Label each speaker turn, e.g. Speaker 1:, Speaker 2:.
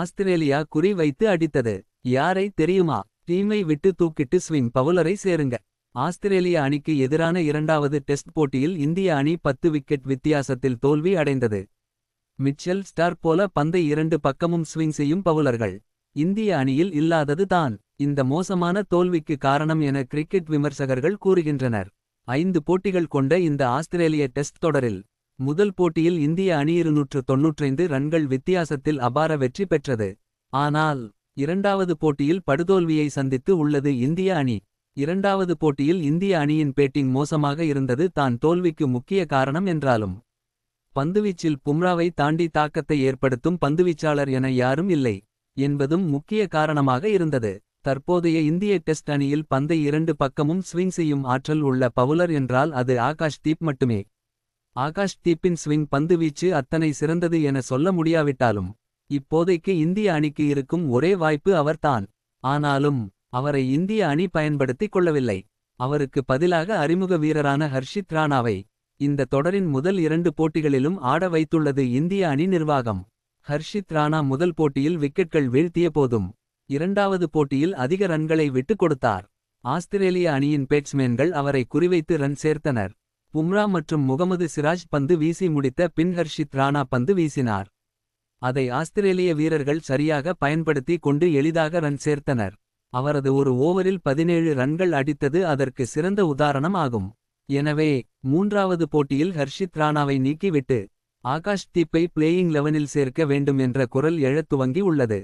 Speaker 1: Australia குறி வைத்து அடித்தது யாரை தெரியுமா டீமை விட்டு தூக்கிட்டு ஸ்விங் பவுலரை சேருங்க ஆஸ்திரேலிய அணிக்கு எதிரான இரண்டாவது டெஸ்ட் போட்டியில் இந்திய அணி பத்து விக்கெட் வித்தியாசத்தில் தோல்வி அடைந்தது மிச்சல் ஸ்டார் போல பந்தை இரண்டு பக்கமும் ஸ்விங் செய்யும் பவுலர்கள் இந்திய அணியில் இல்லாதது தான் இந்த மோசமான தோல்விக்கு காரணம் என கிரிக்கெட் விமர்சகர்கள் கூறுகின்றனர் ஐந்து போட்டிகள் கொண்ட இந்த ஆஸ்திரேலிய டெஸ்ட் தொடரில் முதல் போட்டியில் இந்திய அணி இருநூற்று தொன்னூற்றைந்து ரன்கள் வித்தியாசத்தில் அபார வெற்றி பெற்றது ஆனால் இரண்டாவது போட்டியில் படுதோல்வியை சந்தித்து உள்ளது இந்திய அணி இரண்டாவது போட்டியில் இந்திய அணியின் பேட்டிங் மோசமாக இருந்தது தான் தோல்விக்கு முக்கிய காரணம் என்றாலும் பந்துவீச்சில் பும்ராவை தாண்டி தாக்கத்தை ஏற்படுத்தும் பந்துவீச்சாளர் என யாரும் இல்லை என்பதும் முக்கிய காரணமாக இருந்தது தற்போதைய இந்திய டெஸ்ட் அணியில் பந்தை இரண்டு பக்கமும் ஸ்விங் செய்யும் ஆற்றல் உள்ள பவுலர் என்றால் அது ஆகாஷ் தீப் மட்டுமே ஆகாஷ் தீப்பின் ஸ்விங் பந்துவீச்சு அத்தனை சிறந்தது என சொல்ல முடியாவிட்டாலும் இப்போதைக்கு இந்திய அணிக்கு இருக்கும் ஒரே வாய்ப்பு அவர்தான் ஆனாலும் அவரை இந்திய அணி பயன்படுத்திக் கொள்ளவில்லை அவருக்கு பதிலாக அறிமுக வீரரான ஹர்ஷித் ராணாவை இந்த தொடரின் முதல் இரண்டு போட்டிகளிலும் ஆட வைத்துள்ளது இந்திய அணி நிர்வாகம் ஹர்ஷித் ராணா முதல் போட்டியில் விக்கெட்கள் வீழ்த்திய போதும் இரண்டாவது போட்டியில் அதிக ரன்களை விட்டுக் கொடுத்தார் ஆஸ்திரேலிய அணியின் பேட்ஸ்மேன்கள் அவரை குறிவைத்து ரன் சேர்த்தனர் பும்ரா மற்றும் முகமது சிராஜ் பந்து வீசி முடித்த பின் ஹர்ஷித் ராணா பந்து வீசினார் அதை ஆஸ்திரேலிய வீரர்கள் சரியாக பயன்படுத்தி கொண்டு எளிதாக ரன் சேர்த்தனர் அவரது ஒரு ஓவரில் பதினேழு ரன்கள் அடித்தது அதற்கு சிறந்த உதாரணம் ஆகும் எனவே மூன்றாவது போட்டியில் ஹர்ஷித் ராணாவை நீக்கிவிட்டு ஆகாஷ் தீப்பை பிளேயிங் லெவனில் சேர்க்க வேண்டும் என்ற குரல் எழத்துவங்கி உள்ளது